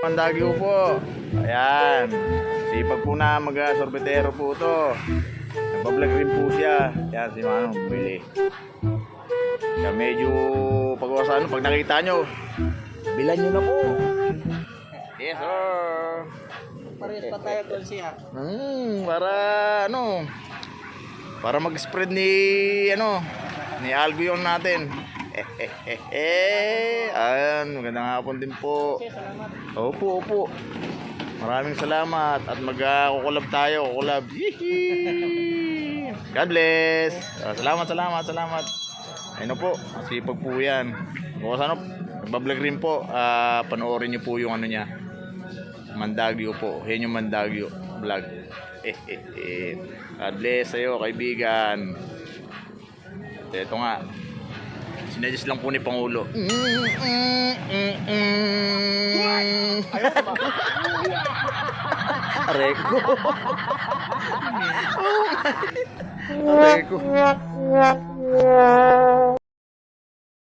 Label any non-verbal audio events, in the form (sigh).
Mandagyo po. Ayan. Sipag po na mag-sorbetero po to. Nagbablog rin po siya. Ayan si Manong bumili. Kaya medyo pag ano, pag nakita nyo, bilan nyo na po. Yes sir. Parehas pa tayo tol siya. Hmm, para ano, para mag-spread ni ano, ni yung natin. Eh. (laughs) Ayan, magandang hapon din po. Opo, opo. Maraming salamat at magkukulab tayo, kukulab. God bless. Ah, salamat, salamat, salamat. Ayun po, masipag po yan. Kung ano, nagbablog rin po, ah, panoorin niyo po yung ano niya. Mandagyo po. Yan yung Mandagyo vlog. Eh, eh, eh. God bless sa'yo, kaibigan. Ito nga. Sinadjust lang po ni Pangulo. Mm, mm, (laughs)